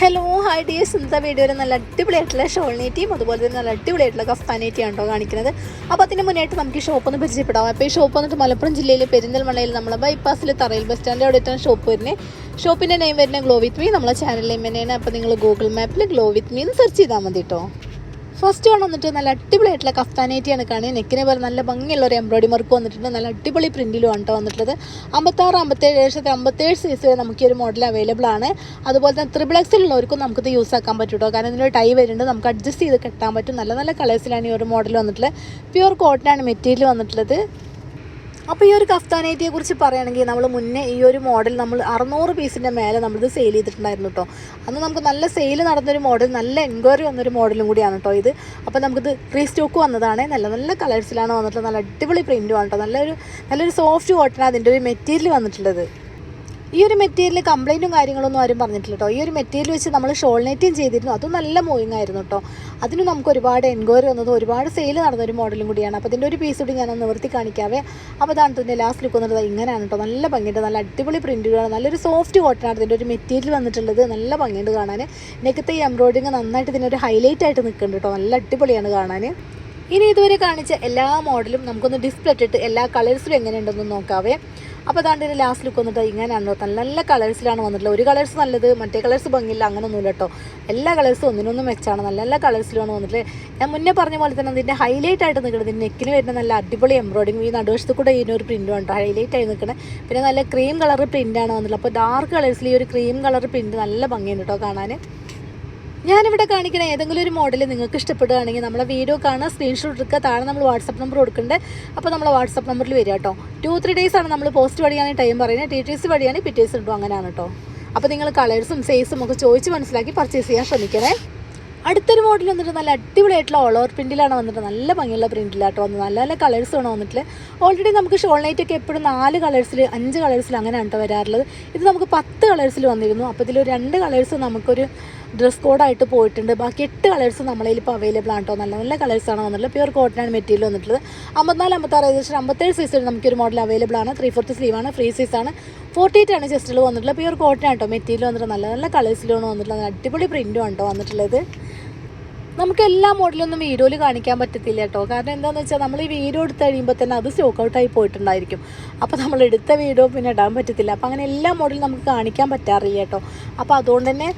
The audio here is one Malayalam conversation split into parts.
ഹലോ ഹായ് ഡിയേഴ്സ് ഇന്നത്തെ വീഡിയോയിൽ നല്ല അടിപൊളിയായിട്ടുള്ള ഷോൾ നെറ്റിയും അതുപോലെ തന്നെ നല്ല അടിപൊളിയായിട്ടുള്ള കഫ്താനേറ്റിയാണ് കേട്ടോ കാണിക്കുന്നത്. അപ്പോൾ അതിന് മുന്നായിട്ട് നമുക്ക് ഈ ഷോപ്പ് ഒന്ന് പരിചയപ്പെടാം. അപ്പോൾ ഈ ഷോപ്പ് വന്നിട്ട് മലപ്പുറം ജില്ലയിൽ പെരിന്തൽമണ്ണയിൽ നമ്മളെ ബൈപ്പാസിൽ തറയിൽ ബസ് സ്റ്റാൻഡ് അവിടെയാണ് ഷോപ്പ് വരുന്നത് ഷോപ്പിന്റെ നെയിം വരുന്നത് ഗ്ലോ വിത്ത് മീ നമ്മളെ ചാനൽ നെയിം തന്നെയാണ്. അപ്പോൾ നിങ്ങൾ ഗൂഗിൾ മാപ്പിൽ ഗ്ലോ വിത്ത് മീ എന്ന് സെർച്ച് ചെയ്താൽ മതി കേട്ടോ ഫസ്റ്റ് വൺ വന്നിട്ട് നല്ല അടിപൊളിയായിട്ടുള്ള കഫ്താനേറ്റിയാണ് കാണുക. നെക്കിനെ പോലെ നല്ല ഭംഗിയുള്ള ഒരു എംബ്രോയിഡറി വർക്ക് വന്നിട്ടുണ്ട്. നല്ല അടിപൊളി പ്രിന്റിലും കേട്ടോ വന്നിട്ടുള്ളത്. അമ്പത്താറ് അമ്പത്തേഴ് ഏകദേശം അമ്പത്തേഴ് സൈസ് വരെ നമുക്ക് ഈ ഒരു മോഡൽ അവൈലബിൾ ആണ്. അതുപോലെ തന്നെ ത്രിബിളക്സിലുള്ളവർക്കും നമുക്കിത് യൂസ് ആക്കാൻ പറ്റും കേട്ടോ കാരണം ഇതിന്റെ ടൈ വരുന്നുണ്ട്. നമുക്ക് അഡ്ജസ്റ്റ് ചെയ്ത് കെട്ടാൻ പറ്റും. നല്ല നല്ല കളേഴ്സിലാണ് ഈ ഒരു മോഡൽ വന്നിട്ടുള്ളത്. പ്യുവർ കോട്ടനാണ് മെറ്റീരിയൽ വന്നിട്ടുള്ളത്. അപ്പോൾ ഈ ഒരു കഫ്താനേറ്റിയെ കുറിച്ച് പറയുകയാണെങ്കിൽ നമ്മൾ മുന്നേ ഈ ഒരു മോഡൽ നമ്മൾ അറുന്നൂറ് പീസിന്റെ മേലെ നമ്മളിത് സെയിൽ ചെയ്തിട്ടുണ്ടായിരുന്നു കേട്ടോ അന്ന് നമുക്ക് നല്ല സെയിൽ നടന്നൊരു മോഡൽ നല്ല എൻക്വയറി വന്നൊരു മോഡലും കൂടിയാണ് കേട്ടോ ഇത്. അപ്പോൾ നമുക്കിത് റീസ്റ്റോക്ക് വന്നതാണ്. നല്ല നല്ല കളേഴ്സിലാണ് വന്നിട്ടുള്ളത്. നല്ല അടിപൊളി പ്രിന്റുമാണ് കേട്ടോ നല്ലൊരു നല്ലൊരു സോഫ്റ്റ് കോട്ടനാണ് അതിന്റെ ഒരു മെറ്റീരിയൽ വന്നിട്ടുള്ളത്. ഈ ഒരു മെറ്റീരിയൽ കംപ്ലൈന്റും കാര്യങ്ങളൊന്നും ആരും പറഞ്ഞിട്ടില്ല കേട്ടോ ഈ ഒരു മെറ്റീരിയൽ വെച്ച് നമ്മൾ ഷോൾ ചെയ്തിരുന്നു. അതും നല്ല മൂവിങ് ആയിരുന്നു കേട്ടോ അതിന് നമുക്ക് ഒരുപാട് എൻക്വയറി വന്നതും ഒരുപാട് സെയിൽ നടന്ന ഒരു മോഡലും കൂടിയാണ്. അപ്പോൾ ഇതിന്റെ ഒരു പീസ് കൂടി ഞാൻ നിവർത്തി കാണിക്കാവേ. അപ്പോൾ അതാണ് ഇതിന്റെ ലാസ്റ്റ് ലുക്ക് വന്നത് ഇങ്ങനെയാണ് കേട്ടോ നല്ല ഭംഗിയുണ്ട്. നല്ല അടിപൊളി പ്രിന്റുകളാണ് നല്ലൊരു സോഫ്റ്റ് കോട്ടനാണ് ഇതിന്റെ ഒരു മെറ്റീരിയൽ വന്നിട്ടുള്ളത്. നല്ല ഭംഗിയുണ്ട് കാണാൻ നെക്കത്തെ ഈ എംബ്രോയിഡിങ് നന്നായിട്ട് ഇതിനൊരു ഹൈലൈറ്റ് ആയിട്ട് നിൽക്കുന്നുണ്ട് കേട്ടോ നല്ല അടിപൊളിയാണ് കാണാൻ ഇനി ഇതുവരെ കാണിച്ച എല്ലാ മോഡലും നമുക്കൊന്ന് ഡിസ്പ്ലേ ഇട്ടിട്ട് എല്ലാ കളേഴ്സിലും എങ്ങനെയുണ്ടെന്ന് നോക്കാവേ. അപ്പോൾ അതാണ്ട് ഇതിന്റെ ലാസ്റ്റ് ലുക്ക് വന്നിട്ട്. ഇങ്ങനെയാണ് കേട്ടോ നല്ല നല്ല കളേഴ്സിലാണ് വന്നിട്ടുള്ളത്. ഒരു കളേഴ്സ് നല്ലത് മറ്റേ കളേഴ്സ് ഭംഗിയില്ല അങ്ങനെയൊന്നുമില്ല കേട്ടോ എല്ലാ കളേഴ്സും ഒന്നിനൊന്നും മെച്ചാണ്. നല്ല നല്ല കളേഴ്സിലാണ് വന്നിട്ടുള്ളത്. ഞാൻ മുന്നേ പറഞ്ഞ പോലെ തന്നെ ഇതിന്റെ ഹൈലൈറ്റ് ആയിട്ട് നിൽക്കുന്നത് ഇതിന്റെ നെക്കിന് വരുന്ന നല്ല അടിപൊളി എംബ്രോയിഡിങ് ഈ നടുവശത്ത് കൂടെ ഇതിനൊരു പ്രിന്റും ഉണ്ട് ഹൈലൈറ്റ് ആയി നിൽക്കുന്നത് പിന്നെ നല്ല ക്രീം കളർ പ്രിന്റാണ് വന്നിട്ടുള്ളത്. അപ്പോൾ ഡാർക്ക് കളേഴ്സിൽ ഈ ഒരു ക്രീം കളർ പ്രിന്റ് നല്ല ഭംഗിയുണ്ട് കേട്ടോ കാണാൻ ഞാനിവിടെ കാണിക്കുന്ന ഏതെങ്കിലും ഒരു മോഡൽ നിങ്ങൾക്ക് ഇഷ്ടപ്പെടുകയാണെങ്കിൽ നമ്മളെ വീഡിയോ കാണുക സ്ക്രീൻഷോട്ട് എടുക്കുക താഴെ നമ്മൾ വാട്സപ്പ് നമ്പർ കൊടുക്കുന്നുണ്ട് അപ്പോൾ നമ്മളെ വാട്സപ്പ് നമ്പറിൽ വരിക കേട്ടോ. ടു ത്രീ ഡേയ്സ് ആണ് നമ്മൾ പോസ്റ്റ് വഴിയാണ് ടൈം പറയുന്നത്. ടി ടി സി വഴിയാണ് പിറ്റേഴ്സ് കിട്ടും അങ്ങനെയാണ് കേട്ടോ. അപ്പോൾ നിങ്ങൾ കളേഴ്സും സൈസും ഒക്കെ ചോദിച്ച് മനസ്സിലാക്കി പർച്ചേസ് ചെയ്യാൻ ശ്രമിക്കണേ. അടുത്തൊരു മോഡൽ വന്നിട്ട് നല്ല അടിപൊളിയായിട്ടുള്ള ഓൾ ഓവർ പ്രിന്റിലാണ് വന്നിട്ട് നല്ല ഭംഗിയുള്ള പ്രിന്റിലാട്ടോ വന്നത്. നല്ല നല്ല കളേഴ്സാണ് വന്നിട്ട് ഓൾറെഡി നമുക്ക് ഷോൾ നൈറ്റ് ഒക്കെ എപ്പോഴും നാല് കളേഴ്സിൽ അഞ്ച് കളേഴ്സിൽ അങ്ങനെയാണ് കേട്ടോ വരാറുള്ളത്. ഇത് നമുക്ക് പത്ത് കളേഴ്സിൽ വന്നിരുന്നു. അപ്പോൾ ഇതിൽ രണ്ട് കളേഴ്സ് നമുക്കൊരു ഡ്രസ് കോഡായിട്ട് പോയിട്ടുണ്ട്. ബാക്കി എട്ട് കളേഴ്സ് നമ്മളതിൽ ഇപ്പോൾ അവൈലബിൾ ആണ് കേട്ടോ നല്ല നല്ല കളേഴ്സാണ് വന്നിട്ടുള്ളത്. കോട്ടൺ കോട്ടനാണ് മെറ്റീരിയൽ വന്നിട്ടുള്ളത്. അമ്പത്തിനാല് അമ്പത്താറ് ഏകദേശം അമ്പത്തേഴ് സൈസിൽ നമുക്കൊരു മോഡൽ അവൈലബിൾ ആണ്. ത്രീ ഫോർത്ത് ആണ് ഫ്രീ സൈസാണ് ഫോർട്ടി എയ്റ്റ് ആണ് ജസ്റ്റിൽ വന്നിട്ടുള്ളത്. പ്യുർ കോട്ടൺ കേട്ടോ മെറ്റീരിയൽ വന്നിട്ട് നല്ല നല്ല കളേഴ്സിലാണ് വന്നിട്ടുള്ളത്. അടിപൊളി പ്രിന്റും ആണ് വന്നിട്ടുള്ളത്. നമുക്ക് എല്ലാ മോഡലൊന്നും വീഡിയോയിൽ കാണിക്കാൻ പറ്റത്തില്ല കേട്ടോ. കാരണം എന്താണെന്ന് വെച്ചാൽ നമ്മൾ ഈ വീഡിയോ എടുത്ത് കഴിയുമ്പോൾ തന്നെ അത് സ്റ്റോക്ക് ഔട്ടായി പോയിട്ടുണ്ടായിരിക്കും. അപ്പോൾ നമ്മൾ എടുത്ത വീഡിയോ പിന്നെ ഇടാൻ പറ്റത്തില്ല. അപ്പോൾ അങ്ങനെ എല്ലാ മോഡലും നമുക്ക് കാണിക്കാൻ പറ്റാറില്ല കേട്ടോ. അപ്പോൾ അതുകൊണ്ട് തന്നെ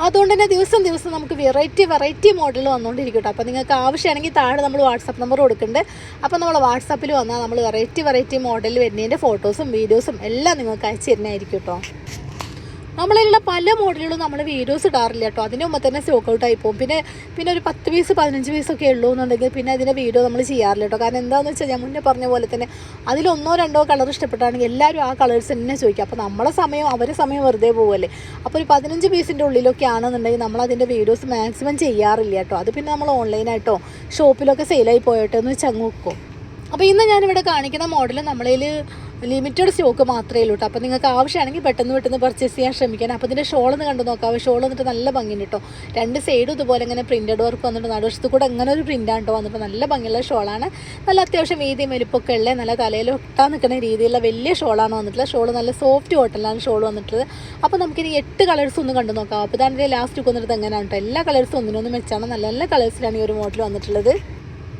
അതുകൊണ്ട് തന്നെ ദിവസം ദിവസം നമുക്ക് വെറൈറ്റി വെറൈറ്റി മോഡൽ വന്നുകൊണ്ടിരിക്കും കേട്ടോ അപ്പോൾ നിങ്ങൾക്ക് ആവശ്യമാണെങ്കിൽ താഴെ നമ്മൾ വാട്സപ്പ് നമ്പർ കൊടുക്കുന്നുണ്ട് അപ്പോൾ നമ്മൾ വാട്സപ്പിൽ വന്നാൽ നമ്മൾ വെറൈറ്റി വെറൈറ്റി മോഡൽ വരുന്നതിന്റെ ഫോട്ടോസും വീഡിയോസും എല്ലാം നിങ്ങൾക്ക് അയച്ചു തരുന്നതായിരിക്കും കേട്ടോ നമ്മളിലുള്ള പല മോഡലുകളും നമ്മൾ വീഡിയോസ് ഇടാറില്ല കേട്ടോ. അതിന് മുമ്പ് തന്നെ സ്റ്റോക്ക് ഔട്ട് ആയി പോകും. പിന്നെ പിന്നെ ഒരു പത്ത് പീസ് പതിനഞ്ച് പീസൊക്കെ ഉള്ളൂ എന്നുണ്ടെങ്കിൽ പിന്നെ അതിന്റെ വീഡിയോ നമ്മൾ ചെയ്യാറില്ല കേട്ടോ. കാരണം എന്താണെന്ന് വെച്ചാൽ ഞാൻ മുന്നേ പറഞ്ഞ പോലെ തന്നെ അതിലൊന്നോ രണ്ടോ കളർ ഇഷ്ടപ്പെട്ടാണെങ്കിൽ എല്ലാവരും ആ കളേഴ്സ് തന്നെ ചോദിക്കും. അപ്പോൾ നമ്മളെ സമയം അവരെ സമയം വെറുതെ പോകുമല്ലേ അപ്പോൾ ഒരു പതിനഞ്ച് പീസിന്റെ ഉള്ളിലൊക്കെ ആണെന്നുണ്ടെങ്കിൽ നമ്മൾ അതിന്റെ വീഡിയോസ് മാക്സിമം ചെയ്യാറില്ല കേട്ടോ. അത് പിന്നെ നമ്മൾ ഓൺലൈനായിട്ടോ ഷോപ്പിലൊക്കെ സെയിലായി പോയിട്ടോ എന്ന് വെച്ച് അങ്ങ് വെക്കും. അപ്പോൾ ഇന്ന് ഞാനിവിടെ കാണിക്കുന്ന മോഡൽ നമ്മളതിൽ ലിമിറ്റഡ് സ്റ്റോക്ക് മാത്രമേ ഉള്ളൂ കേട്ടോ അപ്പോൾ നിങ്ങൾക്ക് ആവശ്യമാണെങ്കിൽ പെട്ടെന്ന് പെട്ടെന്ന് പർച്ചേസ് ചെയ്യാൻ ശ്രമിക്കാൻ അപ്പോൾ ഇതിന്റെ ഷോൾ ഒന്ന് കണ്ടു നോക്കാം. ഷോൾ വന്നിട്ട് നല്ല ഭംഗിയുണ്ട് കേട്ടോ രണ്ട് സൈഡും ഇതുപോലെ ഇങ്ങനെ പ്രിന്റഡ് വർക്ക് വന്നിട്ട് നടുവശത്ത് കൂടെ അങ്ങനെ ഒരു പ്രിന്റാണ് കേട്ടോ വന്നിട്ട് നല്ല ഭംഗിയുള്ള ഷോളാണ് നല്ല അത്യാവശ്യം വീതിയും വലിപ്പൊക്കെ ഉള്ള നല്ല തലയിൽ ഒട്ടാൻ നിൽക്കുന്ന രീതിയിലുള്ള വലിയ ഷോളാണ് വന്നിട്ടുള്ളത്. ഷോൾ നല്ല സോഫ്റ്റ് കോട്ടനിലാണ് ഷോൾ വന്നിട്ടുള്ളത്. അപ്പോൾ നമുക്കിനി എട്ട് കളേഴ്സ് ഒന്ന് കണ്ടു നോക്കാം. അപ്പോൾ ഇതാണ് ലാസ്റ്റ് വന്നിട്ട് എങ്ങനെയാണ് കേട്ടോ എല്ലാ കളേഴ്സും ഒന്നിനൊന്നും മെച്ചാണ് നല്ല നല്ല കളേഴ്സിലാണ് ഈ ഒരു മോഡൽ വന്നിട്ടുള്ളത്.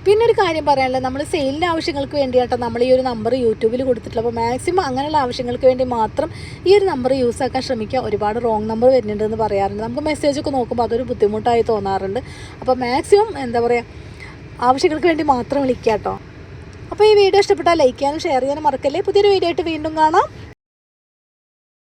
പിന്നെ ഒരു കാര്യം പറയാനുള്ളത് നമ്മൾ സെയിലിന്റെ ആവശ്യങ്ങൾക്ക് വേണ്ടിയിട്ടോ നമ്മൾ ഈ ഒരു നമ്പർ യൂട്യൂബിൽ കൊടുത്തിട്ടുള്ളത്. അപ്പോൾ മാക്സിമം അങ്ങനെയുള്ള ആവശ്യങ്ങൾക്ക് വേണ്ടി മാത്രം ഈ ഒരു നമ്പർ യൂസ് ആക്കാൻ ശ്രമിക്കുക ഒരുപാട് റോങ് നമ്പർ വരുന്നുണ്ടെന്ന് പറയാറുണ്ട്. നമുക്ക് മെസ്സേജൊക്കെ നോക്കുമ്പോൾ അതൊരു ബുദ്ധിമുട്ടായി തോന്നാറുണ്ട്. അപ്പോൾ മാക്സിമം എന്താ പറയുക ആവശ്യങ്ങൾക്ക് വേണ്ടി മാത്രം വിളിക്കുക കേട്ടോ അപ്പോൾ ഈ വീഡിയോ ഇഷ്ടപ്പെട്ടാൽ ലൈക്ക് ചെയ്യാനും ഷെയർ ചെയ്യാനും മറക്കല്ലേ? പുതിയൊരു വീഡിയോ ആയിട്ട് വീണ്ടും കാണാം.